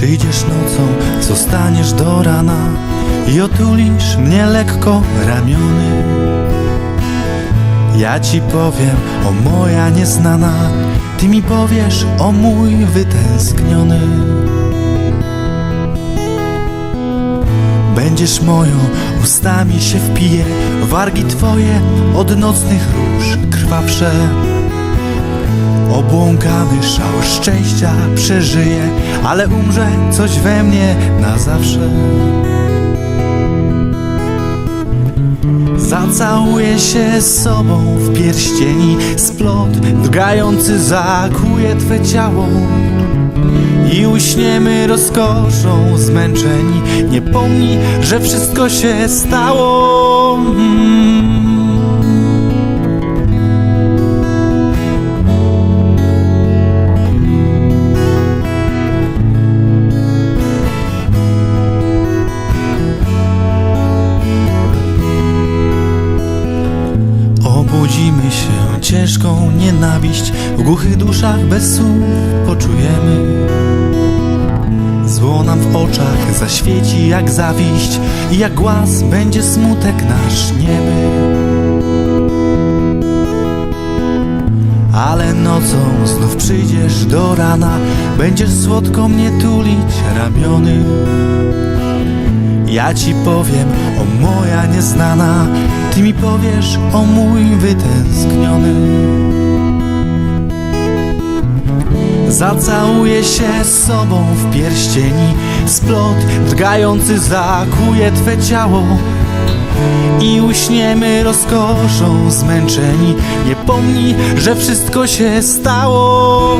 Przyjdziesz nocą, zostaniesz do rana i otulisz mnie lekko ramiony. Ja ci powiem o moja nieznana, ty mi powiesz o mój wytęskniony. Będziesz moją, ustami się wpije, wargi twoje od nocnych róż krwawsze. Obłąkany szał szczęścia przeżyje, ale umrze coś we mnie na zawsze. Zacałuję się z sobą w pierścieni Splot drgający zakuje Twe ciało. I uśniemy rozkoszą zmęczeni. Nie pomnij, że wszystko się stało Obudzimy się ciężką nienawiść. W głuchych duszach bez słów poczujemy. Zło nam w oczach zaświeci jak zawiść I jak głaz będzie smutek nasz niemy. Ale nocą znów przyjdziesz do rana. Będziesz słodko mnie tulić ramiony. Ja ci powiem moja nieznana, ty mi powiesz o mój wytęskniony. Zacałuję się z sobą w pierścieni, splot drgający zakuje Twe ciało. I uśniemy rozkoszą zmęczeni, nie pomnij, że wszystko się stało.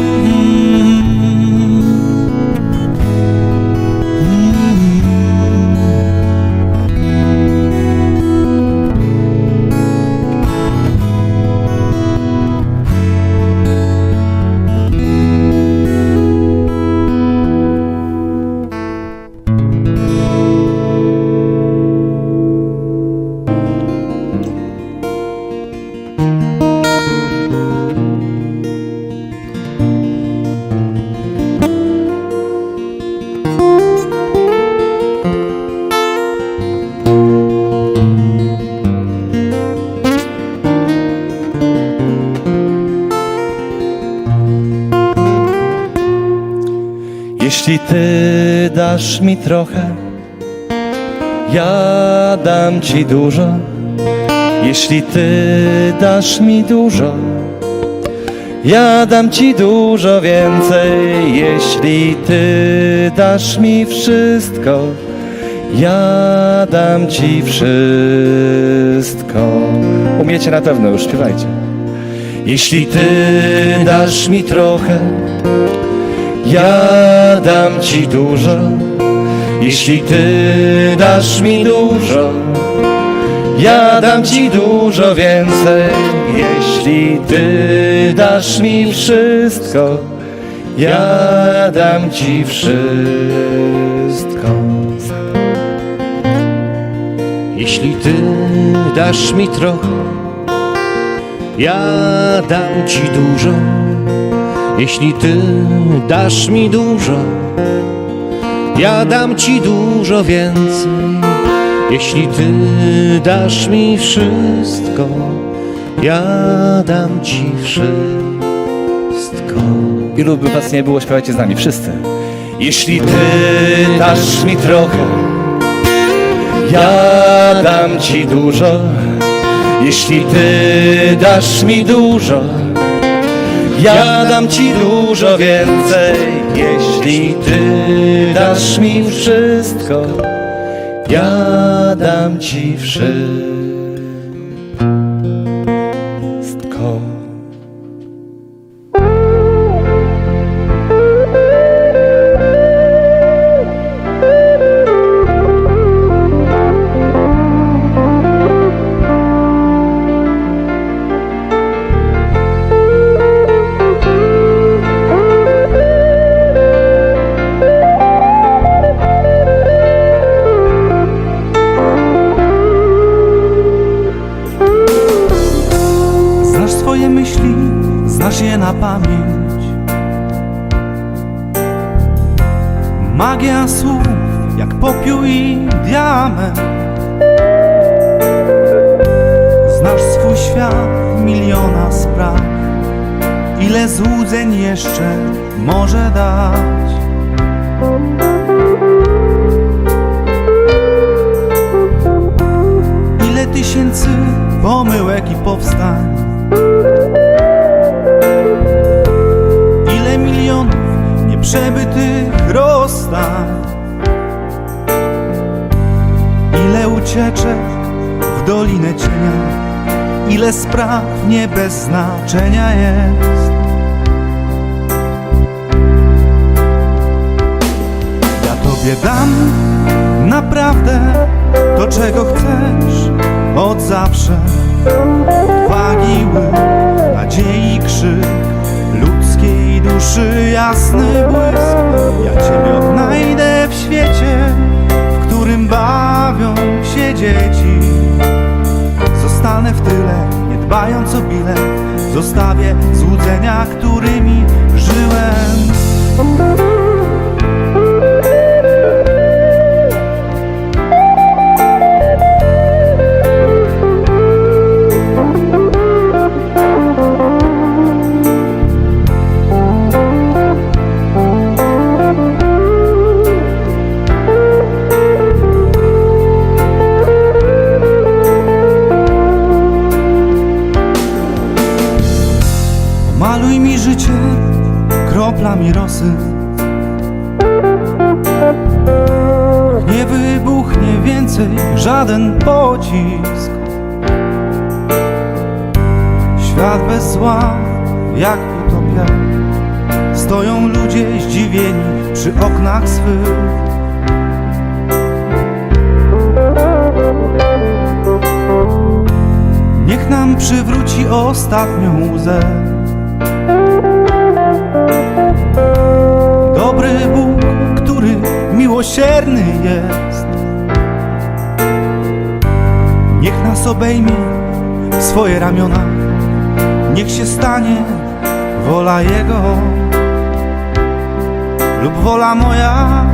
Jeśli ty dasz mi trochę, ja dam ci dużo. Jeśli ty dasz mi dużo, ja dam ci dużo więcej. Jeśli ty dasz mi wszystko, ja dam ci wszystko. Umiecie na pewno, już śpiewajcie. Jeśli ty dasz mi trochę, ja dam ci dużo, jeśli ty dasz mi dużo. Ja dam ci dużo więcej, jeśli ty dasz mi wszystko. Ja dam ci wszystko. Jeśli ty dasz mi trochę, ja dam ci dużo. Jeśli ty dasz mi dużo, ja dam ci dużo więcej. Jeśli ty dasz mi wszystko, ja dam ci wszystko. Ilu by was nie było, śpiewajcie z nami, wszyscy. Jeśli ty dasz mi trochę, ja dam ci dużo. Jeśli ty dasz mi dużo, ja dam ci dużo więcej. Jeśli ty dasz mi wszystko, ja dam ci wszystko. Magia słów jak popiół i diament. Znasz swój świat, miliona spraw. Ile złudzeń jeszcze może dać ucieczek w dolinę cienia Ile spraw nie bez znaczenia jest. Ja tobie dam naprawdę to czego chcesz od zawsze. Odwagi łyk, nadziei krzyk Ludzkiej duszy jasny błysk. Ja Ciebie odnajdę dzieci. Zostanę w tyle, nie dbając o bilet. Zostawię złudzenia, którymi żyłem Maluj mi życie kroplami rosy. Nie wybuchnie więcej żaden pocisk. Świat bez zła jak utopia. Stoją ludzie zdziwieni przy oknach swych. Niech nam przywróci ostatnią łzę miłosierny jest. Niech nas obejmie w swoje ramiona. Niech się stanie wola Jego. Lub wola moja.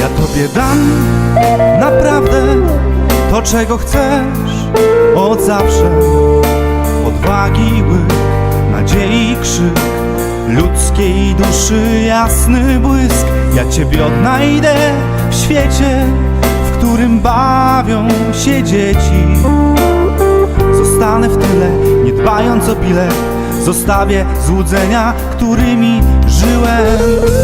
Ja Tobie dam naprawdę to czego chcesz od zawsze. Odwagi łyk, nadziei krzyk Ludzkiej duszy jasny błysk. Ja Ciebie odnajdę w świecie W którym bawią się dzieci. Zostanę w tyle, nie dbając o bilet Zostawię złudzenia, którymi żyłem